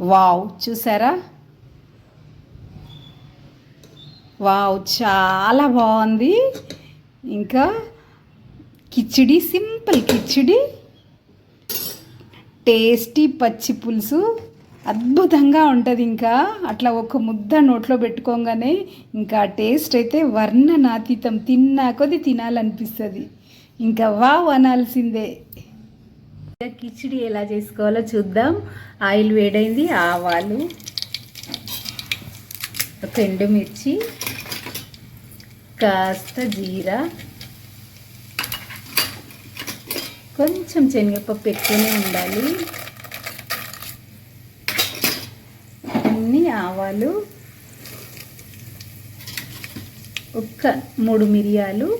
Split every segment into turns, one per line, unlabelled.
Wow చూసారా? Wow చాలా బాగుంది. ఇంకా కిచిడి సింపుల్ కిచిడి. టేస్టీ పచ్చి పులుసు. అద్భుతంగా ఉంటుంది ఇంకా. అట్లా ఒక ముద్ద నోట్లో పెట్టుకోగానే ఇంకా టేస్ట్ అయితే వర్ణనాతీతం. తిన్నా కొద్ది తినాలనిపిస్తుంది. ఇంకా వావ్ అనాల్సిందే. కిచిడి ఎలా చేసుకోవాలో చూద్దాం. ఆయిల్ వేడైంది ఆవాలు ఒక ఎండుమిర్చి కాస్త జీరా కొంచెం శనగపప్పు ఎక్కువనే ఉండాలి. అన్ని ఆవాలు ఒక్క మూడు మిరియాలు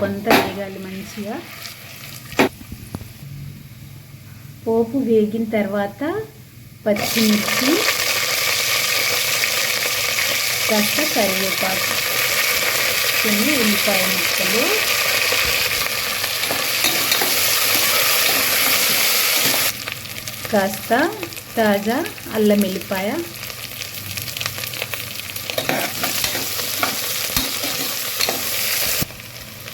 కొంత వేగాలి మంచిగా. పోపు వేగిన తర్వాత పచ్చిమిర్చి కాస్త కరివేపాకు కొన్ని ఉల్లిపాయ ముక్కలు. కాస్త తాజా అల్లం వెల్లిపాయ.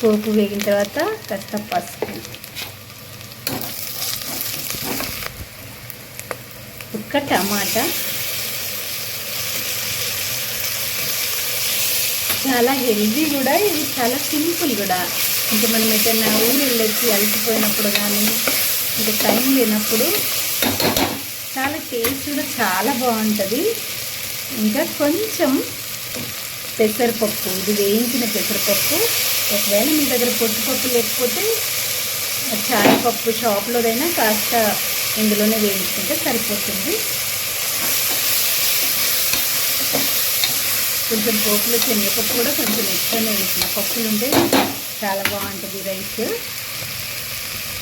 పోపు వేగిన తర్వాత కాస్త పసుపు. ఒక్క టమాటా. చాలా హెల్దీ కూడా ఇది చాలా సింపుల్ కూడా. ఇంకా మనం ఎక్కడైనా ఊరు వెళ్ళొచ్చి అలసిపోయినప్పుడు కానీ ఇంకా టైం లేనప్పుడు చాలా టేస్ట్ కూడా చాలా బాగుంటుంది. ఇంకా కొంచెం పెసరపప్పు ఇది వేయించిన పెసరపప్పు. ఒకవేళ మీ దగ్గర పొట్టుపప్పు లేకపోతే చాయపప్పు షాప్లోదైనా కాస్త ఇందులోనే వేయించుకుంటే సరిపోతుంది. కొంచెం పోపులో శనగపప్పు కూడా కొంచెం ఎక్కువనే వేసిన పప్పులు ఉంటే చాలా బాగుంటుంది రైస్.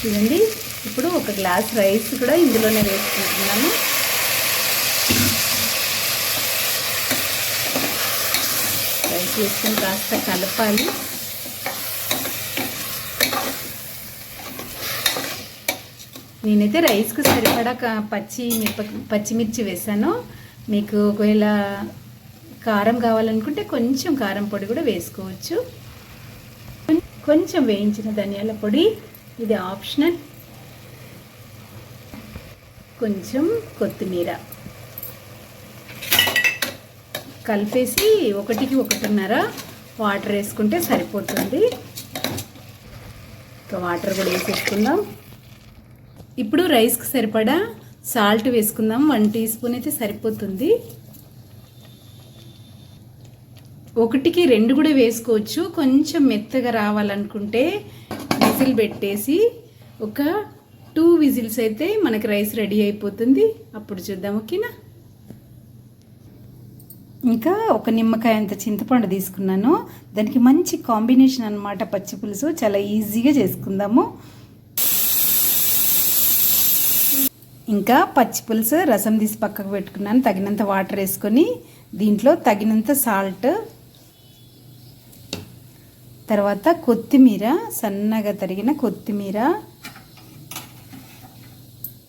చూడండి ఇప్పుడు ఒక గ్లాస్ రైస్ కూడా ఇందులోనే వేసుకుంటున్నాను. రైస్ వేసుకొని కాస్త కలపాలి. నేనైతే రైస్కి సరిపడా పచ్చి మిరప పచ్చిమిర్చి వేసాను. మీకు ఒకవేళ కారం కావాలనుకుంటే కొంచెం కారం పొడి కూడా వేసుకోవచ్చు. కొంచెం వేయించిన ధనియాల పొడి ఇది ఆప్షనల్. కొంచెం కొత్తిమీర. కలిపేసి ఒకటికి ఒకటిన్నర వాటర్ వేసుకుంటే సరిపోతుంది. ఇంకా వాటర్ కూడా వేసేసుకుందాం. ఇప్పుడు రైస్కి సరిపడా సాల్ట్ వేసుకుందాం. వన్ టీ స్పూన్ అయితే సరిపోతుంది. ఒకటికి రెండు కూడా వేసుకోవచ్చు. కొంచెం మెత్తగా రావాలనుకుంటే విజిల్ పెట్టేసి ఒక టూ విజిల్స్ అయితే మనకి రైస్ రెడీ అయిపోతుంది. అప్పుడు చూద్దాం ఓకేనా? ఇంకా ఒక నిమ్మకాయ అంత చింతపండు తీసుకున్నాను. దానికి మంచి కాంబినేషన్ అన్నమాట పచ్చి పులుసు చాలా ఈజీగా చేసుకుందాము. ఇంకా పచ్చి పులుసు రసం తీసి పక్కకు పెట్టుకున్నాను. తగినంత వాటర్ వేసుకొని దీంట్లో తగినంత సాల్ట్ తర్వాత కొత్తిమీర సన్నగా తరిగిన కొత్తిమీర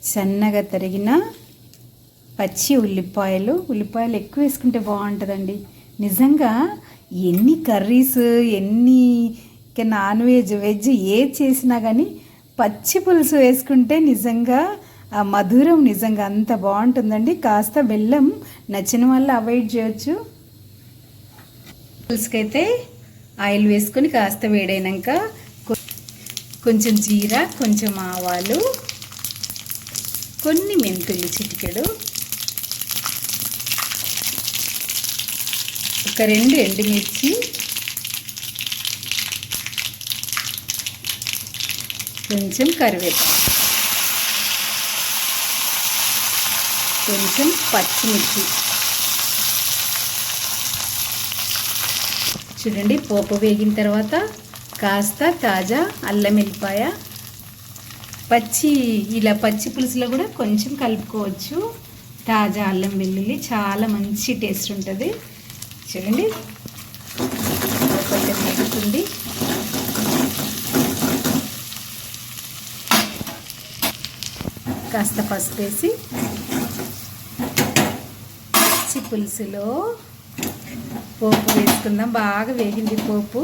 సన్నగా తరిగిన పచ్చి ఉల్లిపాయలు. ఉల్లిపాయలు ఎక్కువ వేసుకుంటే బాగుంటుందండి. నిజంగా ఎన్ని కర్రీస్ ఎన్ని ఇంకా నాన్ వెజ్ వెజ్ ఏది చేసినా కానీ పచ్చి పులుసు వేసుకుంటే నిజంగా ఆ మధురం నిజంగా అంత బాగుంటుందండి. కాస్త బెల్లం నచ్చిన వాళ్ళు అవాయిడ్ చేయొచ్చు. పులుసుకైతే ఆయిల్ వేసుకొని కాస్త వేడైనాక కొంచెం జీర కొంచెం ఆవాలు కొన్ని మెంతులు చిటికెడు. ఒక రెండు ఎండుమిర్చి. కొంచెం కరివేపాకు. కొంచెం పచ్చిమిర్చి. చూడండి పోపు వేగిన తర్వాత కాస్త తాజా అల్లం వెల్లిపాయ పచ్చి ఇలా పచ్చి పులుసులో కూడా కొంచెం కలుపుకోవచ్చు. తాజా అల్లం వెల్లుల్లి చాలా మంచి టేస్ట్ ఉంటుంది. చూడండి కొంచెం వేగుతుంది. కాస్త పసుపు వేసి పులుసులో పోపు వేసుకుందాం. బాగా వేగింది పోపు.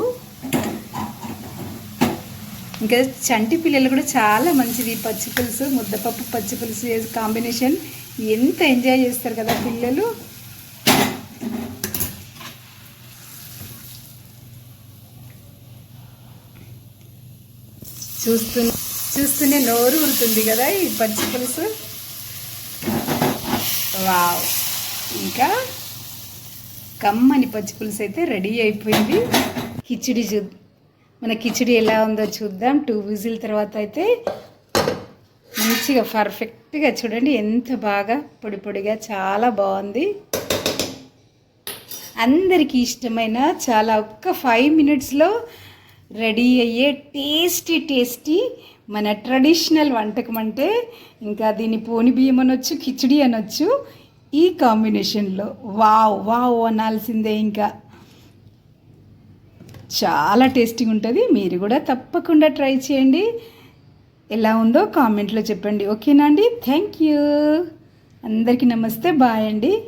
ఇంకా చంటి పిల్లలు కూడా చాలా మంచిది. పచ్చి పులుసు ముద్దపప్పు పచ్చి పులుసు కాంబినేషన్ ఎంత ఎంజాయ్ చేస్తారు కదా పిల్లలు. చూస్తూ చూస్తూనే నోరు ఉరుతుంది కదా ఈ పచ్చి పులుసు. వావ్. ఇంకా కమ్మని పచ్చి పులుసు అయితే రెడీ అయిపోయింది. కిచిడి చూ మన కిచిడి ఎలా ఉందో చూద్దాం. టూ విజిల్ తర్వాత అయితే మంచిగా పర్ఫెక్ట్గా చూడండి. ఎంత బాగా పొడి పొడిగా చాలా బాగుంది. అందరికీ ఇష్టమైన చాలా ఒక్క ఫైవ్ మినిట్స్లో రెడీ అయ్యే టేస్టీ టేస్టీ మన ట్రెడిషనల్ వంటకం అంటే ఇంకా దీన్ని పోని బియ్యం అనొచ్చు కిచిడి అనొచ్చు. ఈ కాంబినేషన్లో వావ్ వావ్ అనాల్సిందే ఇంకా. చాలా టేస్టీగా ఉంటుంది. మీరు కూడా తప్పకుండా ట్రై చేయండి. ఎలా ఉందో కామెంట్లో చెప్పండి. ఓకేనా అండి? Thank you. అందరికీ నమస్తే. బాయ్ అండి.